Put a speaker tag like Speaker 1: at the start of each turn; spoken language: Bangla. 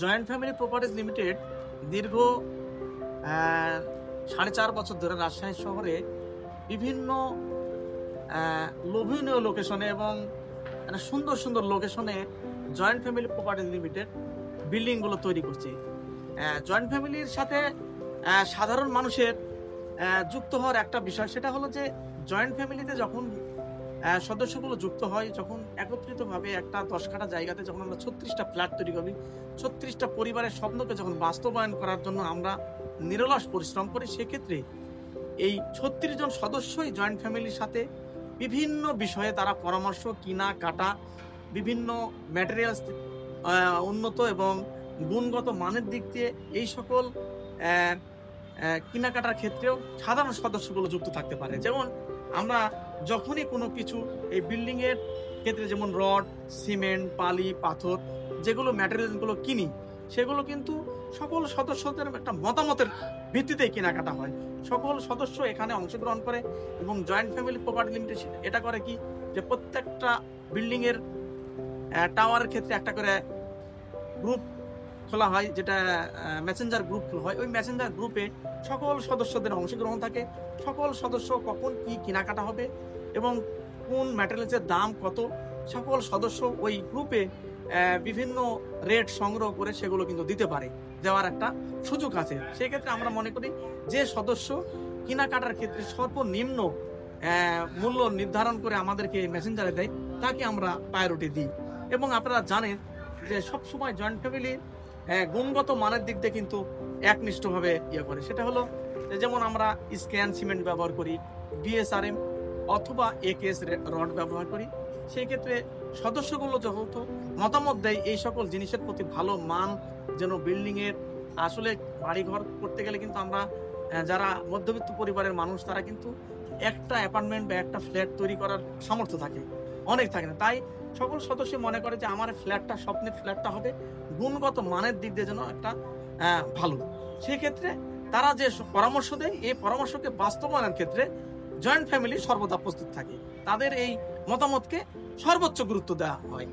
Speaker 1: জয়েন্ট ফ্যামিলি প্রপার্টিজ লিমিটেড দীর্ঘ সাড়ে চার বছর ধরে রাজশাহী শহরে বিভিন্ন লোভনীয় লোকেশনে এবং সুন্দর সুন্দর লোকেশনে জয়েন্ট ফ্যামিলি প্রপার্টিজ লিমিটেড বিল্ডিংগুলো তৈরি করছে। জয়েন্ট ফ্যামিলির সাথে সাধারণ মানুষের যুক্ত হওয়ার একটা বিষয় সেটা হলো যে জয়েন্ট ফ্যামিলিতে যখন সদস্যগুলো যুক্ত হয়, যখন একত্রিতভাবে একটা দশ কাটা জায়গাতে যখন আমরা ছত্রিশটা ফ্ল্যাট তৈরি করি, ছত্রিশটা পরিবারের স্বপ্নকে যখন বাস্তবায়ন করার জন্য আমরা নিরলস পরিশ্রম করি, সেক্ষেত্রে এই ছত্রিশ জন সদস্যই জয়েন্ট ফ্যামিলির সাথে বিভিন্ন বিষয়ে তারা পরামর্শ, কিনা, কাটা, বিভিন্ন ম্যাটেরিয়ালস উন্নত এবং গুণগত মানের দিক দিয়ে এই সকল কেনাকাটার ক্ষেত্রেও সাধারণ সদস্যগুলো যুক্ত থাকতে পারে। যেমন আমরা যখনই কোনো কিছু এই বিল্ডিংয়ের ক্ষেত্রে যেমন রড, সিমেন্ট, বালি, পাথর, যেগুলো ম্যাটেরিয়ালগুলো কিনি, সেগুলো কিন্তু সকল সদস্যদের একটা মতামতের ভিত্তিতেই কেনাকাটা হয়। সকল সদস্য এখানে অংশগ্রহণ করে এবং জয়েন্ট ফ্যামিলি প্রপার্টি লিমিটেড এটা করে কি? যে প্রত্যেকটা বিল্ডিংয়ের টাওয়ারের ক্ষেত্রে একটা করে গ্রুপ খোলা হয়, যেটা মেসেঞ্জার গ্রুপ খোলা হয়। ওই মেসেঞ্জার গ্রুপে সকল সদস্যদের অংশগ্রহণ থাকে। সকল সদস্য কখন কি কেনাকাটা হবে এবং কোন ম্যাটেরিয়ালসের দাম কত, সকল সদস্য ওই গ্রুপে বিভিন্ন রেট সংগ্রহ করে সেগুলো কিন্তু দিতে পারে। দেওয়ার একটা সুযোগ আছে। সেক্ষেত্রে আমরা মনে করি যে সদস্য কেনাকাটার ক্ষেত্রে সর্বনিম্ন মূল্য নির্ধারণ করে আমাদেরকে মেসেঞ্জারে দেয়, তাকে আমরা প্রায়োরিটি দিই। এবং আপনারা জানেন যে সবসময় জয়েন্ট ফ্যামিলি গুণগত মানের দিক দিয়ে কিন্তু একনিষ্ঠভাবে ইয়ে করে। সেটা হলো যেমন আমরা স্ক্যান সিমেন্ট ব্যবহার করি, বিএসআরএম অথবা একেএস রড ব্যবহার করি, সেই ক্ষেত্রে সদস্যগুলো যেহেতু মতামত দেয় এই সকল জিনিসের প্রতি ভালো মান যেন বিল্ডিংয়ের আসলে বাড়িঘর করতে গেলে কিন্তু আমরা যারা মধ্যবিত্ত পরিবারের মানুষ তারা কিন্তু একটা অ্যাপার্টমেন্ট বা একটা ফ্ল্যাট তৈরি করার সামর্থ্য থাকে। অনেক থাকে না। তাই সকল সদস্য মনে করে যে আমার ফ্ল্যাটটা স্বপ্নের ফ্ল্যাটটা হবে, গুণগত মানের দিক দিয়ে যেন একটা ভালো। সেক্ষেত্রে তারা যে পরামর্শ দেয়, এই পরামর্শকে বাস্তবায়নের ক্ষেত্রে জয়েন্ট ফ্যামিলি সর্বদা প্রস্তুত থাকে। তাদের এই মতামতকে সর্বোচ্চ গুরুত্ব দেওয়া হয়।